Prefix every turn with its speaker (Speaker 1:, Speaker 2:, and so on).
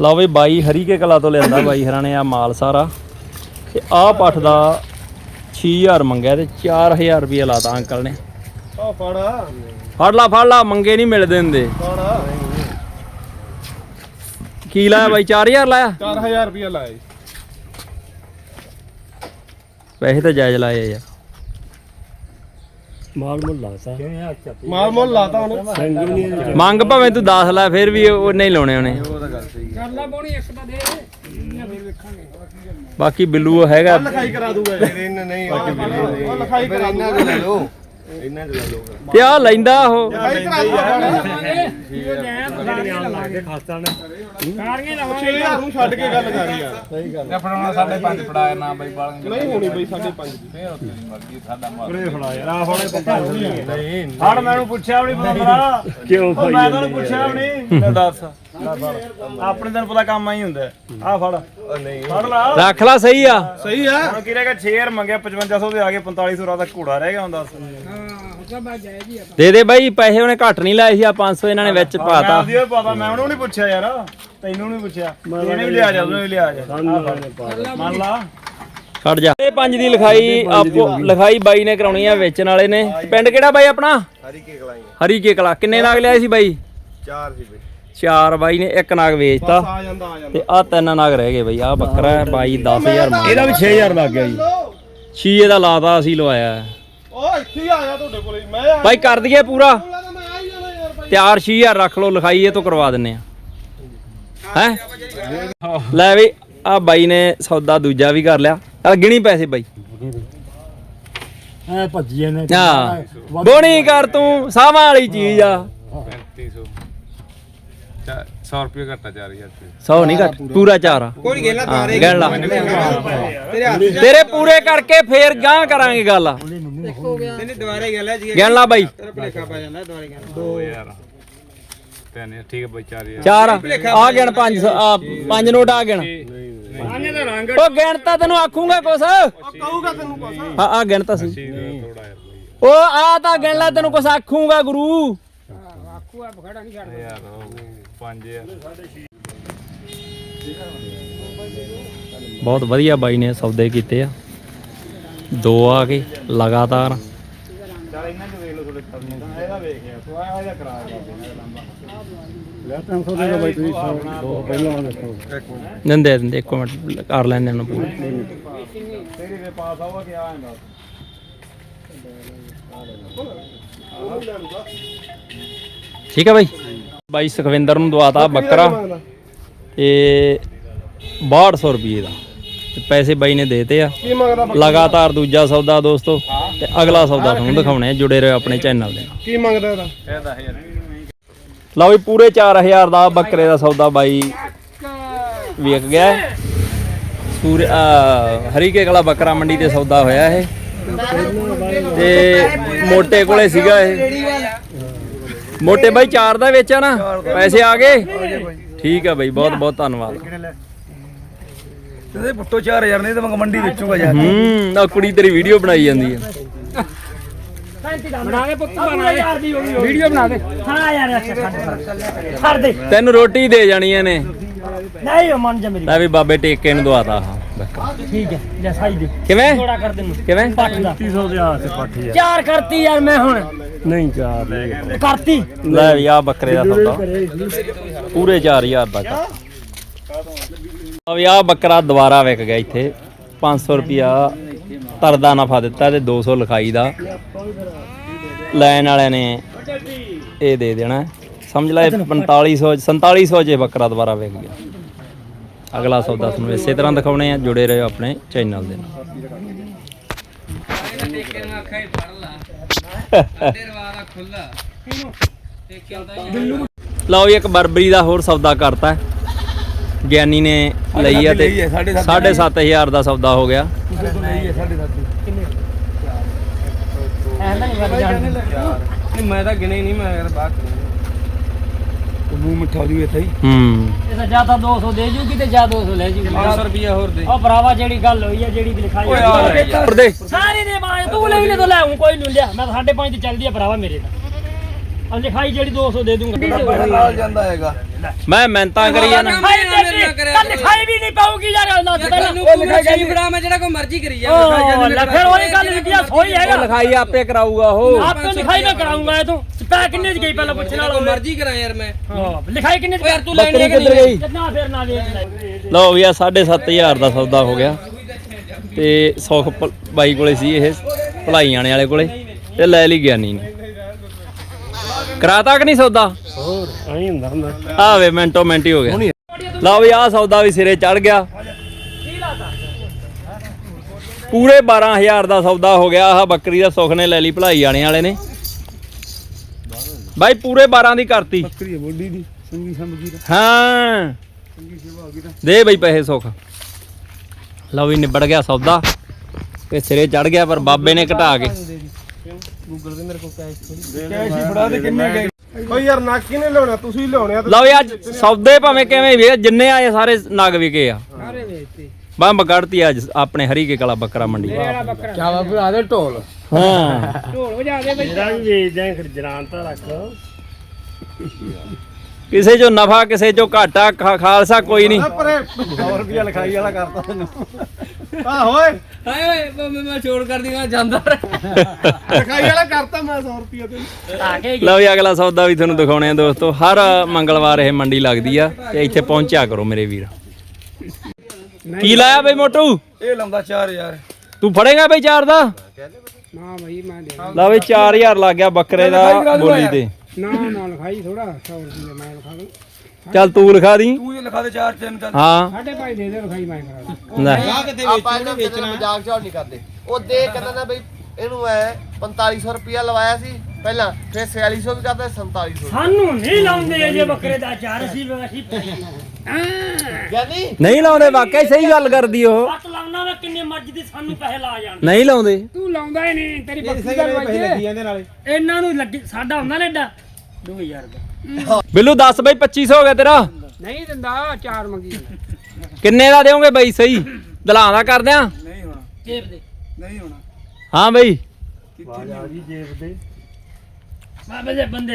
Speaker 1: ਲਓ ਵੀ ਬਾਈ ਹਰੀ ਕੇ ਕਲਾ ਤੋਂ ਲਿਆਂਦਾ ਬਾਈ ਹਰਾਂ ਨੇ ਆ ਮਾਲ ਸਾਰਾ। ਤੇ ਆਹ ਪੱਠ ਦਾ 6000 ਮੰਗਿਆ ਤੇ 4000 ਰੁਪਏ ਲਾਤਾ ਅੰਕਲ ਨੇ।
Speaker 2: ਆ ਫੜ
Speaker 1: ਫੜ ਲਾ ਫੜ ਲਾ ਮੰਗੇ ਨਹੀਂ ਮਿਲਦੇ ਹੁੰਦੇ। ਕੀ ਲਾਇਆ ਬਾਈ 4000 ਲਾਇਆ?
Speaker 2: 4000 ਰੁਪਏ ਲਾਇਆ
Speaker 1: ਪੈਸੇ ਤਾਂ ਜਾਇਜ਼ ਲਾਏ ਆ ਯਾਰ।
Speaker 3: ਮਾਲ ਮੁੱਲ ਲਾਤਾ।
Speaker 2: ਮਾਲ ਮੁੱਲ ਲਾਤਾ ਉਹਨੇ।
Speaker 1: ਮੰਗ ਭਾਵੇਂ ਤੂੰ 10 ਲਾ ਫਿਰ ਵੀ ਉਹ ਨਹੀਂ ਲਾਉਣੇ ਉਹਨੇ। ਬਾਕੀ ਬਿੱਲੂ ਹੈਗਾ।
Speaker 2: ਲਿਖਾਈ ਕਰਾ ਦੂਗਾ ਯਾਰ
Speaker 4: ਇਹਨਾਂ ਨਹੀਂ
Speaker 2: ਉਹ ਲਿਖਾਈ ਕਰਾ ਦੂਗਾ।
Speaker 4: ਲੈ ਲਓ। ਇਹਨਾਂ ਦੇ ਲੈ ਲਓ
Speaker 1: ਤੇ ਆ ਲੈਂਦਾ ਉਹ?
Speaker 2: ਲਿਖਾਈ ਕਰਾ ਦੂਗਾ
Speaker 3: ਲਾ ਕੇ ਖਾਸਤਾ ਨੇ।
Speaker 2: 6000 ਨੂੰ ਛੱਡ ਕੇ ਗੱਲ ਕਰ ਯਾਰ
Speaker 5: ਫੜਾਉਣਾ ਸਾਡੇ ਪੰਜ ਫੜਾਇਆ ਨਾ ਬਈ ਬਾਲ
Speaker 2: ਨਹੀਂ ਹੋਣੀ ਬਈ 5.5 ਦੀ।
Speaker 5: ਫੇਰ ਉੱਥੇ ਦੀ ਮਰਜ਼ੀ ਸਾਡਾ ਮਾਰ
Speaker 3: ਪਰੇ ਫੜਾ ਯਾਰ ਆ ਫੜੇ ਪੱਕਾ ਨਹੀਂ ਫੜ ਮੈਨੂੰ ਪੁੱਛਿਆ ਵੀ ਨਹੀਂ ਪਤਾ ਕਿਉਂ ਖਾਈ ਮੈਂ ਤੁਹਾਨੂੰ ਪੁੱਛਿਆ ਵੀ ਨਹੀਂ ਲੈ ਦੱਸ। ਲੈ ਫੜ ਆਪਣੇ ਦਿਨ ਪਤਾ ਕੰਮ ਆਈ ਹੁੰਦਾ। ਆ ਫੜ।
Speaker 4: ਨਹੀਂ।
Speaker 3: ਫੜ ਲਾ।
Speaker 1: ਰੱਖ ਲਾ ਸਹੀ ਆ।
Speaker 2: ਸਹੀ ਆ?
Speaker 3: ਹੁਣ ਕੀ ਰਹਿ ਗਿਆ ਸ਼ੇਰ ਮੰਗਿਆ 5500 ਦੇ ਆ ਗਏ 4500 ਦਾ ਘੋੜਾ ਰਹਿ ਗਿਆ ਹੁਣ ਦੱਸ।
Speaker 1: ਦੇ ਦੇ ਬਾਈ ਪੈਸੇ ਉਹਨੇ ਘੱਟ ਨਹੀਂ ਲਾਏ ਸੀ ਆ 500 ਇਹਨਾਂ ਨੇ ਵਿੱਚ ਪਾਤਾ।
Speaker 3: ਮੈਂ ਉਹਦੀ ਪਤਾ ਮੈਂ ਉਹਨੂੰ ਨਹੀਂ ਪੁੱਛਿਆ ਯਾਰ ਤੈਨੂੰ ਨਹੀਂ ਪੁੱਛਿਆ। ਇਹਨੇ ਵੀ ਲਿਆ ਜਾ ਉਹਨੇ ਵੀ ਲਿਆ ਜਾ। ਮੰਨ ਲਾ।
Speaker 1: ਖੜ ਜਾ। ਇਹ ਪੰਜ ਦੀ ਲਿਖਾਈ ਆਪੋ ਲਿਖਾਈ ਬਾਈ ਨੇ ਕਰਾਉਣੀ ਆ ਵੇਚਣ ਵਾਲੇ ਨੇ। ਪਿੰਡ ਕਿਹੜਾ ਬਾਈ ਆਪਣਾ?
Speaker 4: ਹਰੀ ਕੇ ਕਲਾਈ
Speaker 1: ਹਰੀ ਕੇ ਕਲਾ। ਕਿੰਨੇ ਨਾਗ ਲਿਆਏ ਸੀ ਬਾਈ?
Speaker 4: ਚਾਰ ਸੀ ਬਈ।
Speaker 1: ਚਾਰ ਬਾਈ ਨੇ ਇੱਕ ਨਾਗ ਵੇਚਤਾ।
Speaker 2: ਆ ਜਾਂਦਾ ਆ ਜਾਂਦਾ।
Speaker 1: ਤੇ ਆ ਤਿੰਨ ਨਾਗ ਰਹਿ ਗਏ ਬਾਈ ਆ ਬੱਕਰਾ ਹੈ ਬਾਈ 10000 ਮੰਗ
Speaker 3: ਇਹਦਾ ਵੀ 6000 ਲੱਗ ਗਿਆ ਜੀ।
Speaker 1: ਛੀਏ ਦਾ ਲਾਤਾ ਅਸੀਂ ਲਵਾਇਆ। ਹੈ।
Speaker 2: ਉਹ ਇੱਥੇ ਹੀ ਆ ਜਾ ਤੁਹਾਡੇ ਕੋਲੇ ਮੈਂ ਆ
Speaker 1: ਬਾਈ ਕਰ ਦਈਏ ਪੂਰਾ।
Speaker 2: ਤਾਂ ਮੈਂ ਆ ਹੀ ਜਾਣਾ ਯਾਰ ਬਾਈ
Speaker 1: ਤਿਆਰ 6000 ਰੱਖ ਲਓ ਲਿਖਾਈ ਇਹ ਤੋਂ ਕਰਵਾ ਦਿੰਨੇ ਆ। ਹੈ? ਲੈ ਵੀ ਆ ਬਾਈ ਨੇ ਸੌਦਾ ਦੂਜਾ ਵੀ ਕਰ ਲਿਆ। ਆ ਗਿਣੀ ਪੈਸੇ ਬਾਈ।
Speaker 3: ਐ ਭੱਜੀਏ ਨੇ
Speaker 1: ਹਾਂ। ਬੋਣੀ ਕਰ ਤੂੰ ਸਾਵਾਂ ਵਾਲੀ ਚੀਜ਼ ਆ।
Speaker 5: 3500 100 ਰੁਪਏ ਘੱਟਾ 4000 ਰੁਪਏ
Speaker 1: 100 ਨਹੀਂ ਘੱਟ ਪੂਰਾ। ਚਾਰ ਆ।
Speaker 4: ਕੋਈ ਗੇਲਾ
Speaker 1: ਹਾਂ, ਗਿਣ ਲਾ
Speaker 4: ਤੇਰੇ ਹੱਥ
Speaker 1: ਤੇਰੇ ਪੂਰੇ ਕਰਕੇ ਫੇਰ ਗਾਂ ਕਰਾਂਗੇ ਗੱਲ।
Speaker 4: ਤੈਨੂੰ ਦੁਬਾਰੇ ਗੇਲਾ ਜੀ।
Speaker 1: ਗਿਣ ਲਾ ਬਾਈ।
Speaker 4: ਤੇਰਾ ਭਲੇਖਾ ਪੈ ਜਾਂਦਾ ਦੁਬਾਰੇ ਗੇਲਾ
Speaker 5: 2000 ਤਿੰਨ ਠੀਕ ਹੈ ਬਈ 4000
Speaker 1: ਚਾਰ ਆ। ਗਿਣ ਪੰਜ ਆ ਪੰਜ ਨੋਟ ਆ ਗਿਣ। ਉਹ ਗਿਣ ਤਾਂ ਤੈਨੂੰ ਆਖੂਗਾ ਕੁਛ।
Speaker 2: ਕਹੂਗਾ ਤੈਨੂੰ ਕੁਛ।
Speaker 1: ਹਾਂ ਆ ਗਿਣ ਤਾਂ ਸੀ। ਉਹ ਆ ਤਾਂ ਗਿਣ ਲੈ ਤੈਨੂੰ ਕੁਛ ਆਖੂਗਾ ਗੁਰੂ।
Speaker 5: ਯਾਰ 5000
Speaker 1: ਬਹੁਤ ਵਧੀਆ ਬਾਈ ਨੇ ਸੌਦੇ ਕੀਤੇ ਆ। ਦੋ ਆ ਗਏ ਲਗਾਤਾਰ।
Speaker 3: ਚੱਲ ਇਹਨਾਂ ਚ ਵੇਖ ਲਓ ਥੋੜੇ ਕਰਨੇ ਇਹਦਾ ਵੇਖ ਗਿਆ ਤੂੰ ਆ ਇਹਦਾ ਕਰਾ ਲੈ 300 ਦੇ ਬਾਈ ਤੁਸੀਂ ਦੋ ਪਹਿਲਾਂ ਦੇਖੋ।
Speaker 1: ਦਿੰਦੇ ਦਿੰਦੇ ਇੱਕ ਮਿੰਟ ਕਰ ਲੈਂਦੇ ਉਹਨੂੰ ਪੂਰਾ।
Speaker 3: ਤੇਰੇ ਦੇ ਪਾਸ ਕਿ
Speaker 1: ਠੀਕ ਹੈ ਬਾਈ। ਬਾਈ ਸੁਖਵਿੰਦਰ ਨੂੰ ਦਵਾਤਾ ਬੱਕਰਾ। ਤੇ 6200 ਰੁਪਏ ਦਾ। ਤੇ ਪੈਸੇ ਬਾਈ ਨੇ ਦੇਤੇ ਆ। ਲਗਾਤਾਰ ਦੂਜਾ ਸੌਦਾ ਦੋਸਤੋ। ਤੇ ਅਗਲਾ ਸੌਦਾ ਤੁਹਾਨੂੰ ਦਿਖਾਉਣੇ ਜੁੜੇ ਰਹੋ ਆਪਣੇ ਚੈਨਲ ਦੇ
Speaker 2: ਕੀ ਮੰਗਦਾ ਇਹਦਾ?
Speaker 5: ਇਹ 10000
Speaker 1: ਲਓ ਵੀ ਪੂਰੇ 4000 ਦਾ ਬੱਕਰੇ ਦਾ ਸੌਦਾ ਬਾਈ ਵੇਖ ਗਿਆ। ਸੂਰ ਅਹ ਹਰੀ ਕੇ ਕਲਾ ਬੱਕਰਾ ਮੰਡੀ ਤੇ ਸੌਦਾ ਹੋਇਆ ਇਹ। ਤੇ ਮੋਟੇ ਕੋਲੇ ਸੀਗਾ ਇਹ। ਮੋਟੇ ਬਾਈ 4 ਦਾ ਵੇਚਿਆ ਨਾ ਪੈਸੇ ਆ ਗਏ। ਠੀਕ ਆ ਬਾਈ ਬਹੁਤ ਬਹੁਤ ਧੰਨਵਾਦ।
Speaker 4: ਤੇ ਪੁੱਟੋ 4000 ਨਹੀਂ ਤੇ ਮੈਂ ਮੰਡੀ ਵੇਚੂਗਾ ਯਾਰ
Speaker 1: ਹੂੰ ਆ ਕੁੜੀ ਤੇਰੀ ਵੀਡੀਓ ਬਣਾਈ ਜਾਂਦੀ ਹੈ
Speaker 6: ਬਣਾ ਦੇ ਪੁੱਤ ਬਣਾ ਦੇ। ਵੀਡੀਓ ਬਣਾ ਦੇ। ਹਾਂ ਯਾਰ ਅੱਛਾ ਛੱਡ। ਛੱਡ ਦੇ।
Speaker 1: ਤੈਨੂੰ ਰੋਟੀ ਦੇ ਜਾਣੀਆਂ ਨੇ।
Speaker 6: ਨਹੀਂ ਉਹ ਮੰਨ ਜਾ ਮੇਰੀ
Speaker 1: ਲੈ ਵੀ ਬਾਬੇ ਟੇਕੇ ਨੂੰ ਦਵਾਤਾ।
Speaker 6: ਠੀਕ ਹੈ ਲੈ ਸਾਈ ਦੇ।
Speaker 1: ਕਿਵੇਂ?
Speaker 6: ਥੋੜਾ ਕਰ ਦੇ
Speaker 1: ਕਿਵੇਂ?
Speaker 6: ਪੱਟ ਦਾ।
Speaker 3: 300 ਦੇ ਹੱਥ ਪੱਠੀ ਆ
Speaker 6: ਚਾਰ ਕਰਤੀ ਯਾਰ ਮੈਂ ਹੁਣ।
Speaker 3: ਨਹੀਂ ਚਾਰ ਲੈ ਗਿਆ
Speaker 6: ਕਰਤੀ।
Speaker 1: ਲੈ ਵੀ ਆ ਬੱਕਰੇ ਦਾ ਸੌਦਾ। ਪੂਰੇ 4000 ਦਾ ਕਰ ਆ ਵੀ ਆ ਬੱਕਰਾ ਦੁਬਾਰਾ ਵਿਕ ਗਿਆ ਇੱਥੇ। 500 ਰੁਪਿਆ ਤਰਦਾ ਨਫਾ ਦਿੱਤਾ ਤੇ 200 ਲਿਖਾਈ ਦਾ। ਲੈਣ ਵਾਲਿਆਂ ਨੇ ਇਹ ਦੇ ਦੇਣਾ। ਸਮਝ ਲੈ 4500 4700 ਚ ਇਹ ਬੱਕਰਾ ਦੁਬਾਰਾ ਵਿਕ ਗਿਆ। ਅਗਲਾ ਸੌਦਾ ਤੁਹਾਨੂੰ ਇਸੇ ਤਰ੍ਹਾਂ ਦਿਖਾਉਣੇ ਆ ਜੁੜੇ ਰਹੋ ਆਪਣੇ ਚੈਨਲ ਦੇ ਨਾਲ। ਲਓ ਜੀ ਇੱਕ ਬਰਬਰੀ ਦਾ ਹੋਰ ਸੌਦਾ ਕਰਤਾ ਗਿਆਨੀ ਨੇ ਲਈ ਆ ਤੇ 7500 ਦਾ ਸੌਦਾ ਹੋ ਗਿਆ।
Speaker 4: ਮੈਂ ਤਾਂ ਗਿਣੇ ਨਹੀਂ ਮੈਂ ਯਾਰ ਬਾਤ ਮੂੰਹ ਮਿੱਠਾ ਹੋ ਜੂ ਇੱਥੇ ਹੀ।
Speaker 1: ਹੂੰ।
Speaker 6: ਇਹ ਜਾਂ ਤਾਂ 200 ਦੇ ਜੂਗੀ ਤੇ ਜਾਂ 200 ਲੈ ਜੂਗੀ।
Speaker 4: 500 ਰੁਪਿਆ ਹੋਰ ਦੇ।
Speaker 6: ਉਹ ਭਰਾਵਾ ਜਿਹੜੀ ਗੱਲ ਹੋਈ ਹੈ ਜਿਹੜੀ ਦੀ ਲਿਖਾਈ ਹੈ।
Speaker 1: ਉੱਪਰ ਦੇ
Speaker 6: ਸਾਰੀ ਦੇ ਬਾਅਦ ਤੂੰ ਲੈ ਲੈ ਤਾਂ ਲੈ ਆਊਂ, ਕੋਈ ਨਹੀਂ ਲਿਆ। ਮੈਂ ਤਾਂ 5.5 ਤੇ ਚੱਲਦੀ ਆ ਭਰਾਵਾ ਮੇਰੇ ਦਾ ਆ ਲਿਖਾਈ ਜਿਹੜੀ 200 ਦੇ ਦੂੰਗਾ।
Speaker 4: ਨਾਲ ਜਾਂਦਾ ਹੈਗਾ।
Speaker 1: ਮੈਂ ਮਿਹਨਤਾਂ ਕਰੀ ਜਾਣਾ
Speaker 6: ਲਿਖਾਈ ਤੇ ਤਾਂ। ਲਿਖਾਈ ਵੀ ਨਹੀਂ ਪਾਉਗੀ ਯਾਰ ਅੱਲਾ ਤੋਂ। ਪਹਿਲਾਂ
Speaker 4: ਉਹ ਲਿਖਾਈ ਗਈ ਫੜਾ ਮੈਂ ਜਿਹੜਾ ਕੋਈ ਮਰਜ਼ੀ ਕਰੀ ਜਾ
Speaker 6: ਉਹ ਲੈ ਫਿਰ ਉਹੀ ਗੱਲ ਲਿਖਿਆ ਸੋਈ ਹੈਗਾ।
Speaker 1: ਲਿਖਾਈ ਆਪੇ ਕਰਾਊਗਾ ਉਹ।
Speaker 6: ਆਪੇ ਲਿਖਾਈ ਮੈਂ ਕਰਾਉਂਗਾ ਇਹ ਤੂੰ। ਸਪੈ ਕਿੰਨੇ ਚ ਗਈ ਪਹਿਲਾਂ ਵਾਲਾ
Speaker 4: ਕੋਈ ਮਰਜ਼ੀ ਕਰਾਂ ਯਾਰ ਮੈਂ।
Speaker 6: ਹਾਂ ਲਿਖਾਈ ਕਿੰਨੇ ਚ
Speaker 4: ਯਾਰ ਤੂੰ ਲੈਣੀ ਨਹੀਂ
Speaker 1: ਗਈ?
Speaker 6: ਨਾ ਫਿਰ ਨਾ ਲੈ।
Speaker 1: ਲਓ ਵੀ ਆ 7500 ਦਾ ਸੌਦਾ ਹੋ ਗਿਆ। ਤੇ ਸੁਖ ਬਾਈ ਕੋਲੇ ਸੀ ਇਹ ਭਲਾਈ ਆਣੇ ਵਾਲੇ ਕੋਲੇ। ਤੇ ਲੈ ਲਈ ਗਿਆਨੀ ਨੇ। ਕਰਾਤਾ ਕਿ ਨਹੀਂ ਸੌਦਾ?
Speaker 3: ਹੋਰ ਐਂ ਹੁੰਦਾ ਹੁੰਦਾ।
Speaker 1: ਆ ਵੇ ਮਿੰਟੋ ਮਿੰਟ ਹੀ ਗਿਆ। ਲਓ ਵੀ ਆ ਸੌਦਾ ਵੀ ਸਿਰੇ ਚੜ ਗਿਆ। ਪੂਰੇ 12000 ਦਾ ਸੌਦਾ ਹੋ ਗਿਆ। ਆਹ ਬੱਕਰੀ ਦਾ ਸੁਖ ਨੇ ਲੈ ਲਈ ਭਲਾਈ ਆਣੇ ਵਾਲੇ ਨੇ। ਬਾਈ ਪੂਰੇ 12 ਦੀ ਕਰਤੀ।
Speaker 3: ਬੱਕਰੀ ਬੋਡੀ ਦੀ ਸੰਗੀ ਸੰਗੀ ਦਾ
Speaker 1: ਹਾਂ। ਦੇ ਬਈ ਪੈਸੇ ਸੁੱਖ। ਲਓ ਵੀ ਨਿਬੜ ਗਿਆ ਸੌਦਾ। ਤੇ ਸਿਰੇ ਚੜ ਗਿਆ ਪਰ ਬਾਬੇ ਨੇ ਘਟਾ ਕੇ।
Speaker 3: ਕੈਸ਼ ਹੀ ਫੜਾ ਦੇ ਕਿੰਨੇ ਗਏ?
Speaker 2: ਓਏ ਯਾਰ ਨੱਕ ਕਿਨੇ ਲਿਆਉਣਾ? ਤੁਸੀਂ ਲਿਆਉਣੇ ਆ ਤੇ
Speaker 1: ਲਓ ਅੱਜ ਸੌਦੇ ਭਾਵੇਂ ਕਿਵੇਂ ਵੀ ਆ, ਜਿੰਨੇ ਆਏ ਸਾਰੇ ਨਗ ਵਿਕੇ ਆ।
Speaker 6: ਸਾਰੇ ਵੇਚਤੇ।
Speaker 1: ਬੰਬ ਕੱਢਤੀ ਅੱਜ ਆਪਣੇ ਹਰੀਕੇ ਕਲਾ ਬੱਕਰਾ ਮੰਡੀ।
Speaker 6: ਕਿਹੜਾ ਬੱਕਰਾ।
Speaker 3: ਚਾਵਾ ਭਰਾ ਦੇ ਢੋਲ।
Speaker 1: ਹਾਂ।
Speaker 6: ਢੋਲ ਵਜਾ ਦੇ ਬਈ।
Speaker 3: ਜਿਹੜਾ ਵੀ ਵੇਚਦੇ ਆ ਖਰਜਰਾਂ ਤਾਂ ਰੱਖ।
Speaker 1: ਕਿਸੇ ਚੋਂ ਨਫਾ ਕਿਸੇ ਚੋਂ ਘਾਟਾ ਖਾ- ਖਾਲਸਾ ਕੋਈ ਨਹੀਂ।
Speaker 2: ਪਰੇ
Speaker 3: 100 ਰੁਪਿਆ ਲਿਖਾਈ ਵਾਲਾ ਕਰਤਾ ਤੈਨੂੰ।
Speaker 2: ਆ ਹੋਏ
Speaker 4: ਹਾਏ ਓਏ ਮੈਂ ਮੈਂ ਛੋੜ ਕਰ ਦਿਆਂ ਜਾਂਦਾ
Speaker 2: ਲਿਖਾਈ ਵਾਲਾ ਕਰਤਾ ਮੈਂ 100 ਰੁਪਏ ਤੇ
Speaker 6: ਆ ਕੇ
Speaker 1: ਲਓ ਵੀ ਅਗਲਾ ਸੌਦਾ ਵੀ ਤੁਹਾਨੂੰ ਦਿਖਾਉਣੇ ਆ ਦੋਸਤੋ। ਹਰ ਮੰਗਲਵਾਰ ਇਹ ਮੰਡੀ ਲੱਗਦੀ ਆ ਤੇ ਇੱਥੇ ਪਹੁੰਚਿਆ ਕਰੋ ਮੇਰੇ ਵੀਰ। ਕੀ ਲਾਇਆ ਬਈ ਮੋਟੂ?
Speaker 3: ਇਹ ਲਾਉਂਦਾ 4000
Speaker 1: ਤੂੰ ਫੜੇਗਾ ਬਈ ਚਾਰ ਦਾ?
Speaker 6: ਨਾ ਬਈ ਮੈਂ ਦੇ
Speaker 1: ਲਾ ਬਈ 4000 ਲੱਗ ਗਿਆ ਬੱਕਰੇ ਦਾ ਬੋਲੀ ਤੇ।
Speaker 6: ਨਾ ਨਾ ਲਿਖਾਈ ਥੋੜਾ 100 ਰੁਪਏ ਮੈਂ ਲਿਖਾ ਦੂੰ।
Speaker 1: ਚੱਲ ਤੂੰ ਲਿਖਾ ਦੀ।
Speaker 3: ਤੂੰ ਇਹ ਲਿਖਾ ਦੇ 4 3 ਚੱਲ
Speaker 1: ਹਾਂ।
Speaker 6: ਸਾਡੇ ਭਾਈ ਦੇ ਦੇ ਲਿਖਾਈ ਮੈਂ ਕਰਾ ਦੂੰ।
Speaker 1: ਲੈ।
Speaker 7: ਆਪਾਂ ਇਹਨਾਂ ਵੇਚਣਾ ਮਜ਼ਾਕ ਝਾੜ ਨਹੀਂ ਕਰਦੇ। ਉਹ ਦੇ ਕਹਿੰਦਾ ਨਾ ਬਈ ਇਹਨੂੰ ਐ 4500 ਰੁਪਿਆ ਲਵਾਇਆ ਸੀ। ਪਹਿਲਾਂ ਫਿਰ 4600 ਵੀ ਕਰਦਾ 4700
Speaker 6: ਸਾਨੂੰ ਨਹੀਂ ਲਾਉਂਦੇ ਜੇ ਬੱਕਰੇ ਦਾ ਚਾਰ ਅਸੀਂ ਅਸੀਂ
Speaker 7: ਯਾਨੀ
Speaker 1: ਨਹੀਂ ਲਾਉਂਦੇ ਵਾਕਿਆ ਸਹੀ ਗੱਲ ਕਰਦੀ ਉਹ।
Speaker 6: ਪੱਤ ਲਾਉਣਾ ਵਾ ਕਿੰਨੇ ਮਰਜ਼ੀ ਦੀ ਸਾਨੂੰ ਪੈਸੇ ਲਾ ਜਾਣ।
Speaker 1: ਨਹੀਂ ਲਾਉਂਦੇ।
Speaker 6: ਤੂੰ ਲਾਉਂਦਾ ਹੀ ਨਹੀਂ ਤੇਰੀ ਬੱਕਰੀ ਦਾ ਪੈਸੇ ਲੱਗੀ ਜਾਂਦੇ ਨਾਲੇ। ਇਹਨਾਂ ਨੂੰ ਲੱਗੀ ਸਾਡਾ ਹੁੰਦਾ ਨਾ ਏਡਾ 2000 ਦਾ
Speaker 1: ਬਿੱਲੂ 10 ਬਈ 2500 ਹੋ ਗਿਆ ਤੇਰਾ।
Speaker 6: ਨਹੀਂ ਦਿੰਦਾ ਚਾਰ ਮੰਗੀ
Speaker 1: ਕਿੰਨੇ ਦਾ ਦੇਵੋਗੇ ਬਈ ਸਹੀ? ਦਲਾਂ ਦਾ ਕਰਦੇ ਆ?
Speaker 3: ਨਹੀਂ ਹੋਣਾ।
Speaker 6: ਜੇਬ ਦੇ।
Speaker 3: ਨਹੀਂ ਹੋਣਾ।
Speaker 1: ਹਾਂ ਬਈ।
Speaker 3: ਆ ਜੀ ਜੇਬ ਦੇ।
Speaker 6: ਬਾਬੇ ਦੇ ਬੰਦੇ